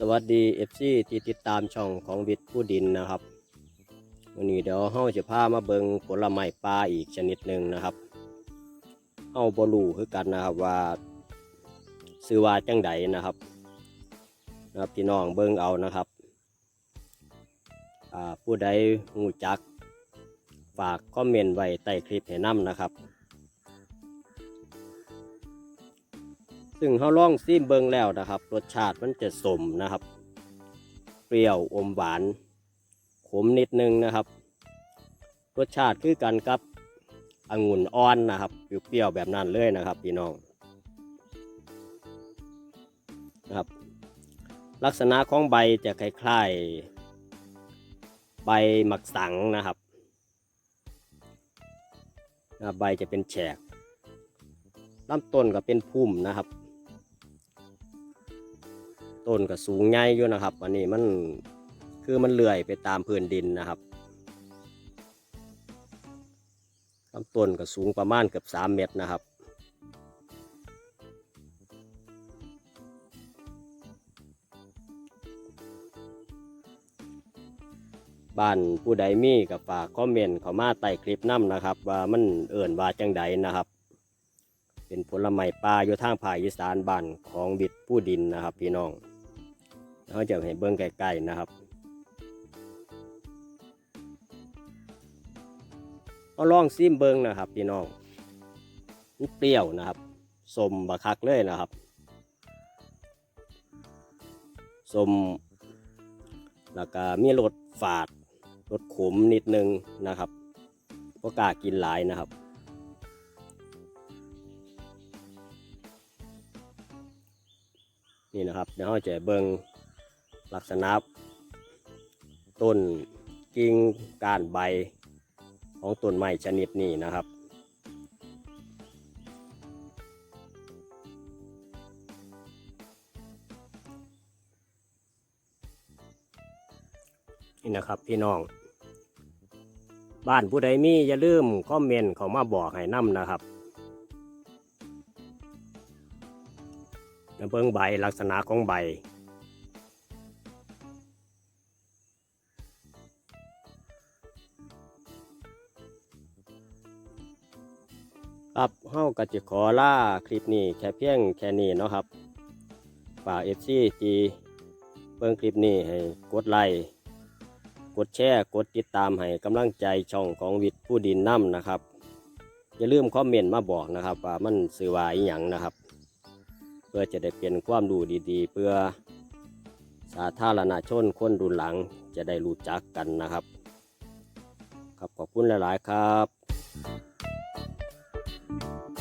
สวัสดีเอฟซีที่ติดตามช่องของวิทย์ผู้ดินนะครับวันนี้เดี๋ยวเฮาจะพามาเบิงผลไม้ปลาอีกชนิดหนึ่งนะครับเฮาบ่รู้คือกันนะครับว่าซื้อว่าจังใดนะครับนะครับพี่น้องเบิงเอานะครับอ่าผู้ใดหูจัก ฝากคอมเมนต์ไว้ใต้คลิปให้นํนะครับ ซึ่งเขาล่องซิมเบิงแล้วนะครับ รสชาติมันจะสมนะครับ เปรี้ยวอมหวาน ขมนิดนึงนะครับ รสชาติคือกันกับองุ่นอ่อนนะครับเปรี้ยวๆแบบนั้นเลยนะครับพี่น้องนะครับ ลักษณะของใบจะคล้ายๆ ใบหมักสังนะครับนะครับใบจะเป็นแฉกลำต้นก็เป็นพุ่มนะครับ ต้นก็สูงใหญ่อยู่นะครับ อันนี้มันคือมันเลื่อยไปตามพื้นดินนะครับลำต้นก็สูงประมาณเกือบสามเมตรนะครับบ้านผู้ใดมีกับฝากคอมเมนต์เขามาใต้คลิปน้ำนะครับ ว่ามันเอิ่นว่าจังใดนะครับ เป็นผลไม้ป่าอยู่ทางภาคอีสานบ้านของบิดผู้ดินนะครับพี่น้อง เขาจะให้เบิ้งใกล้ๆนะครับเอาลองซิมเบิ้งนะครับพี่น้องมันเปรี้ยวนะครับสมบะคักเลยนะครับสมแล้วก็มีรสฝาดรสขมนิดนึงนะครับก็กล้ากินหลายนะครับ นี่นะครับเดี๋ยวเราจะเบิ่ง ลักษณะ ต้นกิ่งก้านใบของต้นไม้ชนิดนี้นะครับ นี่นะครับพี่น้อง บ้านผู้ใดมีอย่าลืมคอมเมนต์เขามาบอกให้นํนะครับเบิ่งใบลักษณะของใบ ครับเฮาก็จะขอล่าคลิปนี้แค่เพียงแค่นี้เนาะครับฝาก FC จีเบิ่งคลิปนี้ให้กดไลค์กดแชร์กดติดตามให้กำลังใจช่องของวิทย์ผู้ดินน้ำนะครับ อย่าลืมคอมเมนต์มาบอกนะครับ ว่ามันสื่อว่าอีหยังนะครับ เพื่อจะได้เปลี่ยนความรู้ดีๆ เพื่อสาธารณชนคนรุ่นหลังจะได้รู้จักกันนะครับ ครับขอบคุณหลาย ๆ ครับ thank you